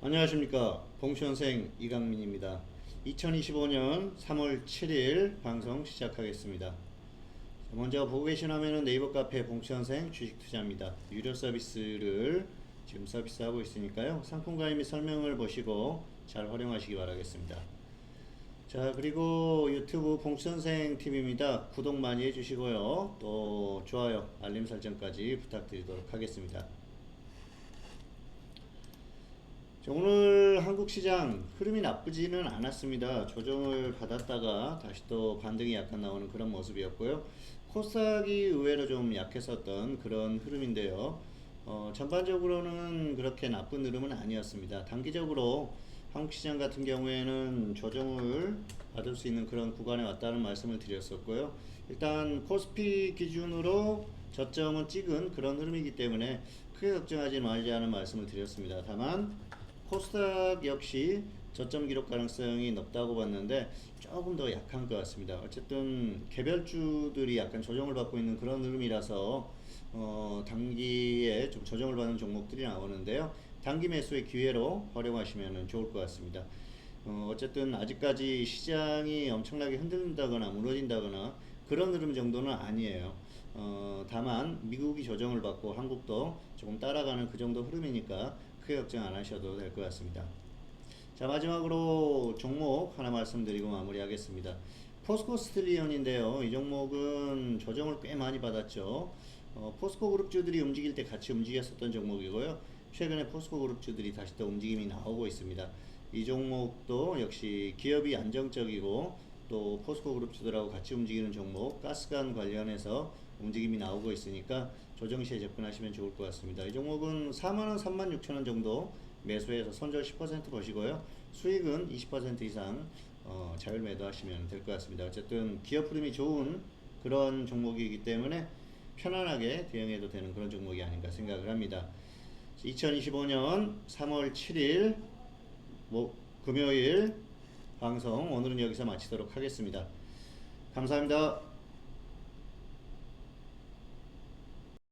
안녕하십니까 봉시원생 이강민입니다 2025년 3월 7일 방송 시작하겠습니다 먼저 보고 계신 화면은 네이버 카페 봉시원생 주식투자입니다 유료 서비스를 지금 서비스하고 있으니까요 상품 가입 및 설명을 보시고 잘 활용하시기 바라겠습니다 자 그리고 유튜브 봉선생 TV입니다. 구독 많이 해주시고요. 또 좋아요, 알림 설정까지 부탁드리도록 하겠습니다. 자, 오늘 한국 시장 흐름이 나쁘지는 않았습니다. 조정을 받았다가 다시 또 반등이 약간 나오는 그런 모습이었고요. 코스닥이 의외로 좀 약했었던 그런 흐름인데요. 어, 전반적으로는 그렇게 나쁜 흐름은 아니었습니다. 단기적으로 한국 시장 같은 경우에는 조정을 받을 수 있는 그런 구간에 왔다는 말씀을 드렸었고요. 일단 코스피 기준으로 저점은 찍은 그런 흐름이기 때문에 크게 걱정하지 말자는 말씀을 드렸습니다. 다만 코스닥 역시 저점 기록 가능성이 높다고 봤는데 조금 더 약한 것 같습니다. 어쨌든 개별주들이 약간 조정을 받고 있는 그런 흐름이라서 어, 단기에 좀 조정을 받는 종목들이 나오는데요. 단기 매수의 기회로 활용하시면 좋을 것 같습니다. 어, 어쨌든 아직까지 시장이 엄청나게 흔들린다거나 무너진다거나 그런 흐름 정도는 아니에요. 어, 다만 미국이 조정을 받고 한국도 조금 따라가는 그 정도 흐름이니까 크게 걱정 안 하셔도 될 것 같습니다. 자 마지막으로 종목 하나 말씀드리고 마무리하겠습니다. 포스코 스틸리온인데요. 이 종목은 조정을 꽤 많이 받았죠. 어, 포스코 그룹주들이 움직일 때 같이 움직였었던 종목이고요. 최근에 포스코 그룹주들이 다시 또 움직임이 나오고 있습니다. 이 종목도 역시 기업이 안정적이고 또 포스코 그룹 주들하고 같이 움직이는 종목 가스관 관련해서 움직임이 나오고 있으니까 조정 시에 접근하시면 좋을 것 같습니다. 이 종목은 4만원, 3만 6천원 정도 매수해서 손절 10% 보시고요. 수익은 20% 이상 어, 자율 매도하시면 될 것 같습니다. 어쨌든 기업 흐름이 좋은 그런 종목이기 때문에 편안하게 대응해도 되는 그런 종목이 아닌가 생각을 합니다. 2025년 3월 7일 뭐, 금요일 방송 오늘은 여기서 마치도록 하겠습니다. 감사합니다.